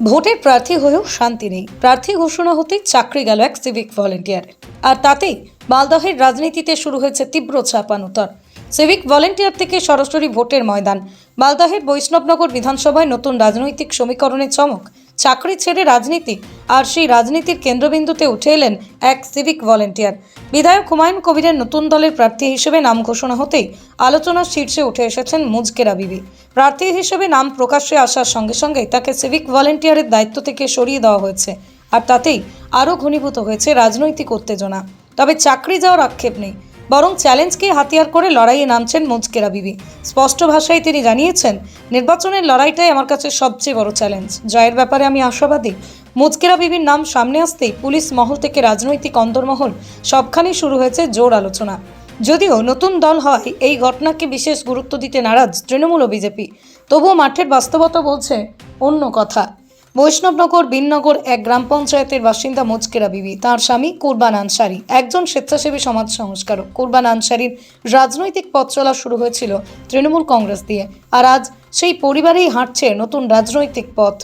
ভোটের প্রার্থী হয়েও শান্তি নেই। প্রার্থী ঘোষণা হতেই চাকরি গেল এক সিভিক ভলেন্টিয়ার আর তাতেই মালদহের রাজনীতিতে শুরু হয়েছে তীব্র চাপানুতর। সিভিক ভলেন্টিয়ার থেকে সরাসরি ভোটের ময়দান। মালদহের বৈষ্ণবনগর বিধানসভায় নতুন রাজনৈতিক সমীকরণের চমক চাকরি ছেড়ে রাজনীতি আর সেই রাজনীতির কেন্দ্রবিন্দুতে উঠে এলেন এক সিভিক ভলেন্টিয়ার বিধায়ক হুমায়ুন কবিরের নতুন দলের প্রার্থী হিসেবে নাম ঘোষণা হতেই আলোচনার শীর্ষে উঠে এসেছেন মুজকেরা বিবি। প্রার্থী হিসেবে নাম প্রকাশ্যে আসার সঙ্গে সঙ্গেই তাকে সিভিক ভলেন্টিয়ারের দায়িত্ব থেকে সরিয়ে দেওয়া হয়েছে আর তাতেই আরও ঘনীভূত হয়েছে রাজনৈতিক উত্তেজনা। তবে চাকরি যাওয়ার আক্ষেপ নেই। বরং চ্যালেঞ্জকে হাতিয়ার করে লড়াইয়ে নামছেন মুজকেরা বিবি। স্পষ্ট ভাষায় তিনি জানিয়েছেন, নির্বাচনের লড়াইটাই আমার কাছে সবচেয়ে বড় চ্যালেঞ্জ। জয়ের ব্যাপারে আমি আশাবাদী। মুজকেরা বিবির নাম সামনে আসতেই পুলিশ মহল থেকে রাজনৈতিক অন্তর্মহল সবখানেই শুরু হয়েছে জোর আলোচনা। যদিও নতুন দল হয় এই ঘটনাকে বিশেষ গুরুত্ব দিতে নারাজ তৃণমূল ও বিজেপি। তবুও মাঠের বাস্তবতা বলছে অন্য কথা। বৈষ্ণবনগর, বিননগর, এক গ্রাম পঞ্চায়েতের বাসিন্দা মুজকেরা বিবি। তার স্বামী কুরবান আনসারি। একজন স্বেচ্ছাসেবী সমাজ সংস্কারক। কুরবান আনসারির রাজনৈতিক পথ চলা শুরু হয়েছিল তৃণমূল কংগ্রেস দিয়ে। আর আজ সেই পরিবারেই হাঁটছে নতুন রাজনৈতিক পথ।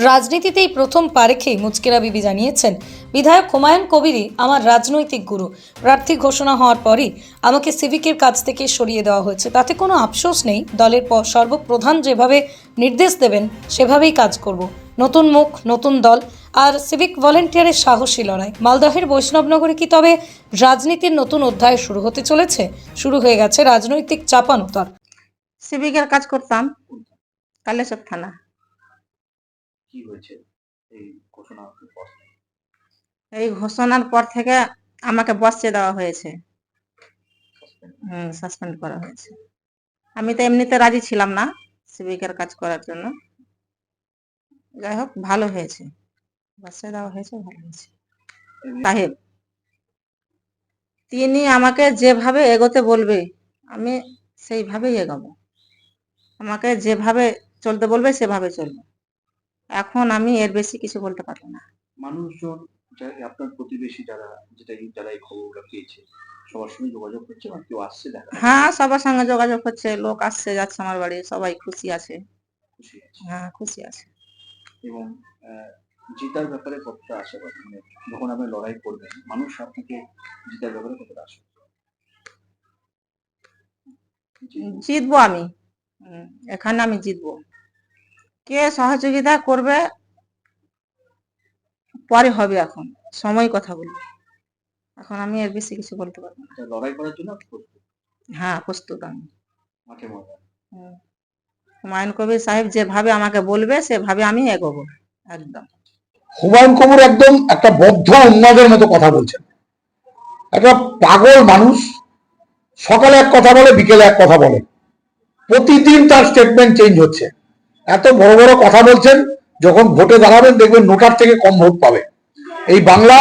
রাজনীতিতেই প্রথম পা রেখেই মুচকেরা বিবি জানিয়েছেন, বিধায়ক হুমায়ুন কবিরই আমার রাজনৈতিক গুরু। প্রার্থী ঘোষণা হওয়ার পরই আমাকে সিভিকের কাছ থেকে সরিয়ে দেওয়া হয়েছে। তাতে কোনো আফসোস নেই, দলের প- সর্বপ্রধান যেভাবে নির্দেশ দেবেন, সেভাবেই কাজ করব। নতুন মুখ, নতুন দল, আর সিভিক ভলেন্টিয়ারের সাহসী লড়াই। মালদহের বৈষ্ণবনগরে কি তবে রাজনীতির নতুন অধ্যায় শুরু হতে চলেছে? শুরু হয়ে গেছে রাজনৈতিক চাপানুতর সিভিকের কাজ করতাম, কালেশ্বর থানা। কি হয়েছে? এই ঘোষণার পর এই ঘোষণার পর থেকে আমাকে বসে দেওয়া হয়েছে। হুম সাসপেন্ড করা হয়েছে। আমি তো এমনিতে রাজি ছিলাম না সিভিকের কাজ করার জন্য। যাই হোক ভালো হয়েছে। বসে দেওয়া হয়েছে ভালো হয়েছে। সাহেব তিনি আমাকে যেভাবে এগোতে বলবে আমি সেইভাবেই এগোবো। আমাকে যেভাবে চলতে বলবে সেভাবে চলবো। এখন আমি এর বেশি কিছু বলতে পারব না। মানুষজন আপনার প্রতিবেশী যারা যেটা এই যারা এই খবরগুলো পেয়েছে সবার সঙ্গে যোগাযোগ করছে বা কেউ আসছে দেখা হ্যাঁ সবার সঙ্গে যোগাযোগ হচ্ছে লোক আসছে যাচ্ছে আমার বাড়ি সবাই খুশি আছে। খুশি আছে। হ্যাঁ খুশি আছে। এবং জেতার ব্যাপারে কতটা আশাবাদী মানে যখন আপনি লড়াই করবেন মানুষ আপনাকে জেতার ব্যাপারে কতটা আশা জিতবো আমি। এখানে আমি জিতবো। কে সহযোগিতা করবে? পরে হবে এখন। সময় কথা বলব এখন আমি এর বেশি কিছু বলতে পারব না। লড়াই করার জন্য হ্যাঁ প্রস্তুত আমি। হুম। হুমায়ুন কবির সাহেব যেভাবে আমাকে বলবে সেভাবে আমি এগোবো। একদম। হুমায়ুন কবির একদম একটা বদ্ধ উন্মাদের মতো কথা বলছেন। একটা পাগল মানুষ। সকালে এক কথা বলে বিকেলে এক কথা বলে। প্রতিদিন তার স্টেটমেন্ট চেঞ্জ হচ্ছে। এত বড় বড় কথা বলছেন, যখন ভোটে দাঁড়াবেন দেখবেন নোটার থেকে কম ভোট পাবে। এই বাংলা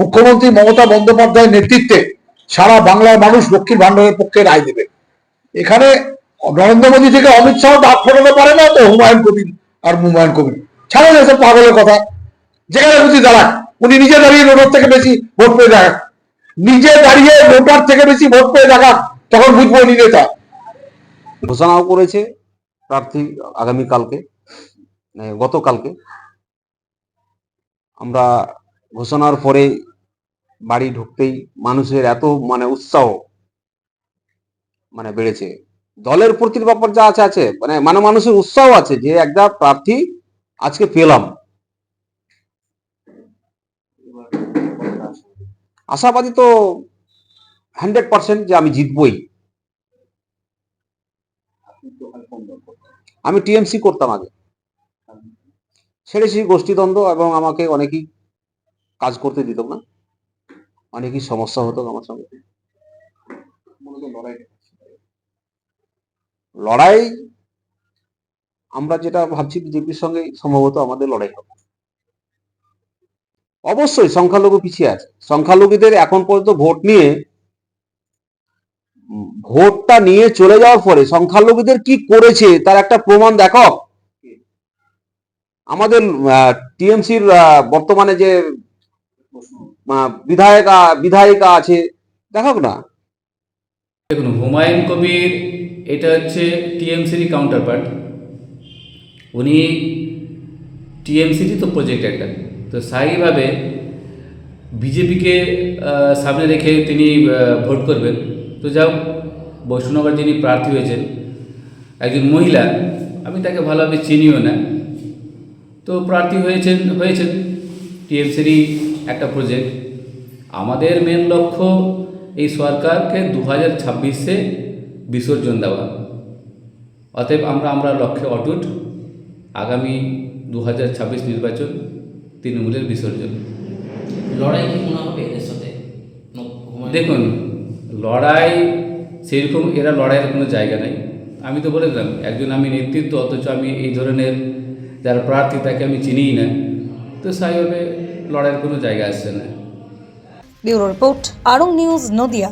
মুখ্যমন্ত্রী মমতা বন্দ্যোপাধ্যায়ের নেতৃত্বে সারা বাংলার মানুষ লক্ষ্মীর ভান্ডারের পক্ষে রায় দেবে। এখানে নরেন্দ্র মোদী থেকে অমিত শাহ ডাক ফোটাতে পারে না, তো হুমায়ুন কবির আর হুমায়ুন কবির। ছাড়া এসব পাগলের কথা। যেখানে খুশি দাঁড়াক। উনি নিজে দাঁড়িয়ে নোটার থেকে বেশি ভোট পেয়ে দেখাক। নিজে দাঁড়িয়ে নোটার থেকে বেশি ভোট পেয়ে দেখাক, তখন বুঝব উনি নেতা। ঘোষণাও করেছে প্রার্থী আগামীকালকে মানে গতকালকে। আমরা ঘোষণার পরে বাড়ি ঢুকতেই মানুষের এত মানে উৎসাহ মানে বেড়েছে। দলের প্রতি ব্যাপার যা আছে আছে। মানে মানে মানুষের উৎসাহ আছে যে একটা প্রার্থী আজকে পেলাম। আশাবাদী তো হান্ড্রেড পার্সেন্ট যে আমি জিতবই আপনি তো ওখানে কোন দল করতেন আমি টিএমসি করতাম আগে। ছেড়েছি গোষ্ঠীদ্বন্দ্ব এবং আমাকে অনেকেই কাজ করতে দিত না। অনেকই সমস্যা হতো আমার সঙ্গে। লড়াই, আমরা যেটা ভাবছি বিজেপির সঙ্গে সম্ভবত আমাদের লড়াই হবে। অবশ্যই সংখ্যালঘু পিছিয়ে আছে। সংখ্যালঘুদের এখন পর্যন্ত ভোট নিয়ে ভোটটা নিয়ে চলে যাওয়ার পরে সংখ্যালঘুদের কি করেছে তার একটা প্রমাণ দেখো। আমাদের টিএমসির বর্তমানে যে বিধায়িকা বিধায়িকা আছে, দেখাক না। দেখুন, হুমায়ুন কবির, এটা হচ্ছে টিএমসির কাউন্টার পার্ট উনি টিএমসিটি তো প্রজেক্ট একটা তো স্থায়ীভাবে বিজেপিকে সামনে রেখে তিনি ভোট করবেন। তো যাও বৈষ্ণবর যিনি প্রার্থী হয়েছেন একজন মহিলা আমি তাকে ভালোভাবে চিনিও না। তো প্রার্থী হয়েছেন হয়েছেন টিএমসিরই একটা প্রজেক্ট আমাদের মেন লক্ষ্য এই সরকারকে দু হাজার ছাব্বিশে বিসর্জন দেওয়া। অতএব আমরা আমরা লক্ষ্যে অটুট। আগামী দু হাজার ছাব্বিশ নির্বাচন তৃণমূলের বিসর্জন। লড়াই কি মনে হবে এদের সাথে? দেখুন লড়াই, সেরকম এরা লড়াইয়ের কোনো জায়গা নেই। আমি তো বলে দিলাম, একজন আমি নেতৃত্ব, অথচ আমি এই ধরনের যারা প্রার্থী, তাকে আমি চিনিই না। তো সাইভাবে লড়াইয়ের কোনো জায়গা আসছে না। Bureau report Arong news Nadia.